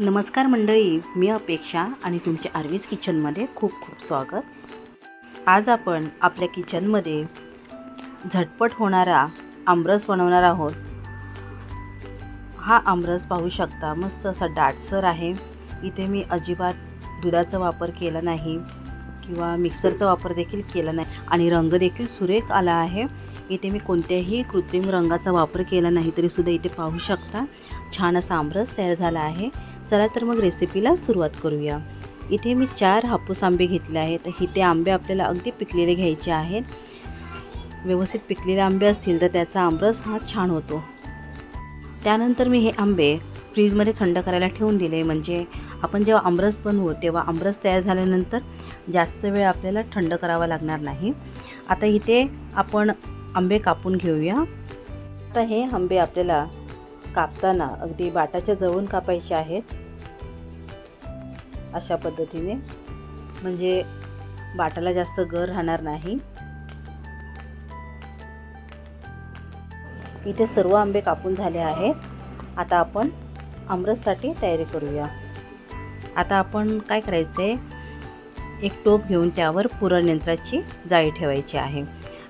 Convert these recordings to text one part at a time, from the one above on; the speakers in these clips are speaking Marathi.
नमस्कार मंडळी मी अपेक्षा आणि तुमच्या आर्वीज किचनमध्ये खूप खूप स्वागत. आज आपण आपल्या किचनमध्ये झटपट होणारा आमरस बनवणार आहोत. हा आमरस पाहू शकता मस्त असा दाटसर आहे. इथे मी अजिबात दुधाचा वापर केला नाही किंवा मिक्सरचा वापर देखील केला नाही आणि रंग देखील सुरेख आला आहे. इथे मी कोणत्याही कृत्रिम रंगाचा वापर केला नाही तरीसुद्धा इथे पाहू शकता छान असा आमरस तयार झाला आहे. चला तर मग रेसिपीला सुरुवात करूया. इथे मी चार हापूस आंबे घेतले आहेत. इथे आंबे आपल्याला अगदी पिकलेले घ्यायचे आहेत. व्यवस्थित पिकलेले आंबे असतील तर त्याचा आमरस हा छान होतो. त्यानंतर मी हे आंबे फ्रीजमध्ये थंड करायला ठेवून दिले. म्हणजे आपण जेव्हा आमरस बनवू तेव्हा आमरस तयार झाल्यानंतर जास्त वेळ आपल्याला थंड करावा लागणार नाही. आता इथे आपण आंबे कापून घेऊया. आता हे आंबे आपल्याला कापताना अगदी बाटाच्या जवळून कापायचे आहेत. अशा पद्धतीने. म्हणजे बाटाला जास्त गर राहणार नाही. इथे सर्व आंबे कापून झाले आहेत. आता आपण आमरससाठी तयारी करूया. आता आपण काय करायचं आहे एक टोप घेऊन त्यावर पुरण यंत्राची जाळी ठेवायची आहे.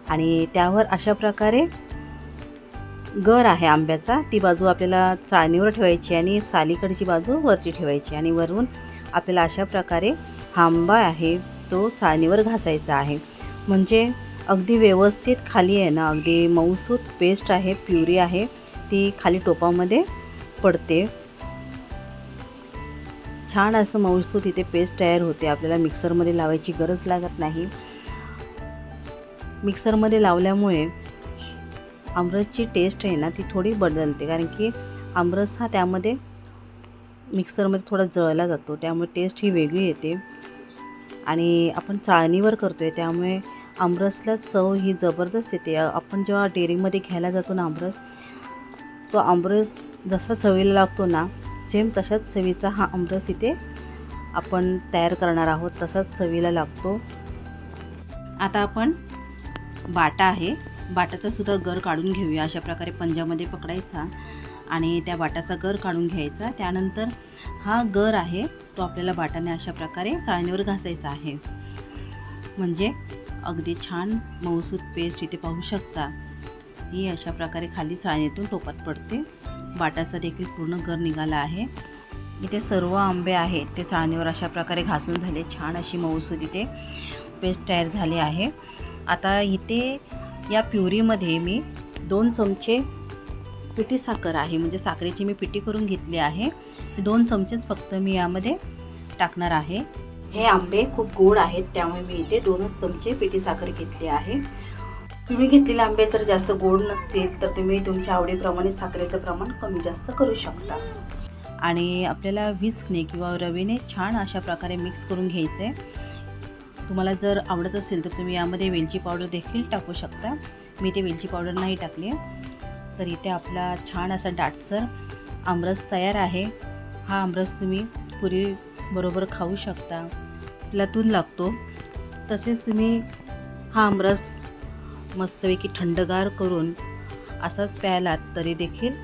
आणि त्यावर अशा प्रकारे गर आहे आंब्याचा. ती बाजू आपल्याला चाळणीवर ठेवायची आणि सालीकडची बाजू वरती ठेवायची आणि वरून आपल्याला अशा प्रकारे हा आंबा आहे तो चाळणीवर घासायचा आहे. म्हणजे अगदी व्यवस्थित खाली आहे ना अगदी मऊसूत पेस्ट आहे प्युरी आहे ती खाली टोपामध्ये पडते. छान असं मऊसूत इथे पेस्ट तयार होते. आपल्याला मिक्सरमध्ये लावायची गरज लागत नाही. मिक्सरमध्ये लावल्यामुळे आमरसची टेस्ट आहे ना ती थोडी बदलते. कारण की आमरस हा त्यामध्ये मिक्सरमध्ये थोडा जळला जातो. त्यामुळे टेस्ट ही वेगळी येते. आणि आपण चाळणीवर करतो आहे त्यामुळे आमरसला चव ही जबरदस्त येते. आपण जेव्हा डेअरीमध्ये घ्यायला जातो ना आमरस तो आमरस जसा चवीला लागतो ना सेम तशाच चवीचा हा आमरस इथे आपण तयार करणार आहोत. तसाच चवीला लागतो. आता आपण बाटा आहे. सुद्धा गर काढून घेऊया. अशा प्रकारे पंजामध्ये पकडायचा आणि त्या बाटाचा गर काढून घ्यायचा. त्यानंतर हा गर आहे तो आपल्याला बाटाने अशा प्रकारे चाळणीवर घासायचा आहे. म्हणजे अगदी छान मऊसूद पेस्ट इथे पाहू शकता. ही अशा प्रकारे खाली चाळणीतून टोपात पडते. बाटाचा देखील पूर्ण गर निघाला आहे. इथे सर्व आंबे आहेत ते चाळणीवर अशा प्रकारे घासून झाले. छान अशी मऊसूद इथे पेस्ट तयार झाली आहे. आता इथे या प्युरीमध्ये मी दोन चमचे पिठी साखर आहे. म्हणजे साखरेची मी पिठी करून घेतली आहे. दोन चमचेच फक्त मी यामध्ये टाकणार आहे. हे आंबे खूप गोड आहेत त्यामुळे मी इथे दोनच चमचे पिठी साखर घेतली आहे. तुम्ही घेतलेले आंबे जर जास्त गोड नसतील तर तुम्ही तुमच्या आवडीप्रमाणे साखरेचं प्रमाण कमी जास्त करू शकता. आणि आपल्याला विस्कने किंवा रवेने छान अशा प्रकारे मिक्स करून घ्यायचं. आहे तुम्हाला जर आवडत असेल तर तुम्ही यामध्ये वेलची पावडर देखील टाकू शकता. मी ते वेलची पावडर नाही टाकली तर इथे आपला छान असा डाटसर आमरस तयार आहे. हा आमरस तुम्ही पुरी बरोबर खाऊ शकता. लतून लागतो. तसेच तुम्ही हा आमरस मस्तपैकी थंडगार करून असाच प्यायलात तरी देखील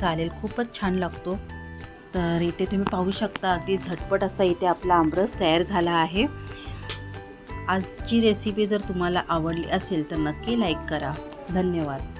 चालेल. खूपच छान लागतो. तर इथे तुम्ही पाहू शकता अगदी झटपट असा इथे आपला आमरस तयार झाला आहे. आजची रेसिपी जर तुम्हाला आवडली असेल तर नक्की लाईक करा. धन्यवाद.